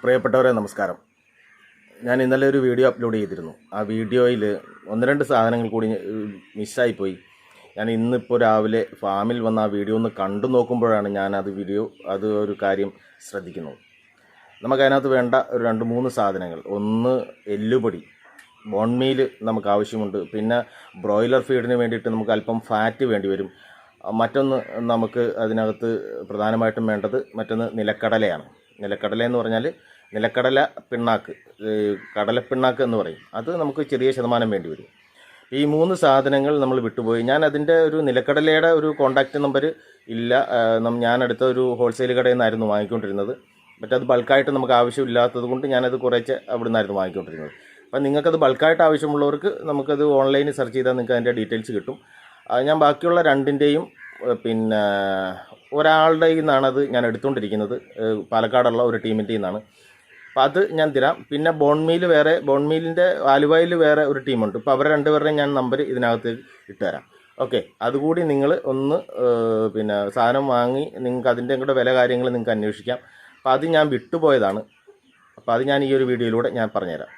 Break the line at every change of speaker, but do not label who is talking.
പ്രിയപ്പെട്ടവരെ നമസ്കാരം. ഞാൻ ഇന്നലെ ഒരു വീഡിയോ അപ്ലോഡ് ചെയ്തിരുന്നു. ആ വീഡിയോയിൽ ഒന്ന് രണ്ട് സാധനങ്ങൾ കൂടി മിസ്സായിപ്പോയി. ഞാൻ ഇന്നിപ്പോൾ രാവിലെ ഫാമിൽ വന്ന ആ വീഡിയോ ഒന്ന് കണ്ടു നോക്കുമ്പോഴാണ് ഞാൻ അത് വീഡിയോ അത് ഒരു കാര്യം ശ്രദ്ധിക്കുന്നത് നമുക്കതിനകത്ത് വേണ്ട ഒരു രണ്ട് മൂന്ന് സാധനങ്ങൾ. ഒന്ന് എല്ലുപൊടി. ബോൺമീൽ നമുക്ക് ആവശ്യമുണ്ട്. പിന്നെ ബ്രോയിലർ ഫീഡിന് വേണ്ടിയിട്ട് നമുക്ക് അല്പം ഫാറ്റ് വേണ്ടി വരും. മറ്റൊന്ന് നമുക്ക് അതിനകത്ത് പ്രധാനമായിട്ടും വേണ്ടത് മറ്റൊന്ന് നിലക്കടലയാണ്. നിലക്കടല എന്ന് പറഞ്ഞാൽ നിലക്കടല പിണ്ണാക്ക് കടല കടലപ്പിണ്ണാക്ക് എന്ന് പറയും. അത് നമുക്ക് ചെറിയ ശതമാനം വേണ്ടി വരും. ഈ മൂന്ന് സാധനങ്ങൾ നമ്മൾ വിട്ടുപോയി. ഞാൻ അതിന്റെ ഒരു നിലക്കടലയുടെ ഒരു കോണ്ടാക്റ്റ് നമ്പർ ഇല്ല. ഞാൻ അടുത്ത ഒരു ഹോൾസെയിൽ കടയിൽ നിന്നായിരുന്നു വാങ്ങിക്കൊണ്ടിരുന്നത്. മറ്റത് ബൾക്കായിട്ട് നമുക്ക് ആവശ്യമില്ലാത്തത് കൊണ്ട് ഞാനത് കുറേച്ച് അവിടെ നിന്നായിരുന്നു വാങ്ങിക്കൊണ്ടിരുന്നത്. അപ്പം നിങ്ങൾക്കത് ബൾക്കായിട്ട് ആവശ്യമുള്ളവർക്ക് നമുക്കത് ഓൺലൈനിൽ സെർച്ച് ചെയ്താൽ നിങ്ങൾക്ക് അതിന്റെ ഡീറ്റെയിൽസ് കിട്ടും. ഞാൻ ബാക്കിയുള്ള രണ്ടിന്റെയും പിന്നെ ഒരാളുടെ നിന്നാണത് ഞാൻ എടുത്തുകൊണ്ടിരിക്കുന്നത്. പാലക്കാടുള്ള ഒരു ടീമിന്റെ നിന്നാണ്. അപ്പം അത് ഞാൻ തരാം. പിന്നെ ബോൺമീൽ വേറെ ബോൺമീലിന്റെ ആലുവയിൽ വേറെ ഒരു ടീമുണ്ട് അപ്പോൾ അവരെ രണ്ടുപേരുടെയും ഞാൻ നമ്പർ ഇതിനകത്ത് ഇട്ടുതരാം ഓക്കെ അതുകൂടി നിങ്ങൾ ഒന്ന് പിന്നെ സാധനം വാങ്ങി നിങ്ങൾക്ക് അതിന്റെ കൂടെ വില കാര്യങ്ങൾ നിങ്ങൾക്ക് അന്വേഷിക്കാം. അപ്പോൾ അത് ഞാൻ വിട്ടുപോയതാണ്. അപ്പോൾ അത് ഞാൻ ഈ ഒരു വീഡിയോയിലൂടെ ഞാൻ പറഞ്ഞുതരാം.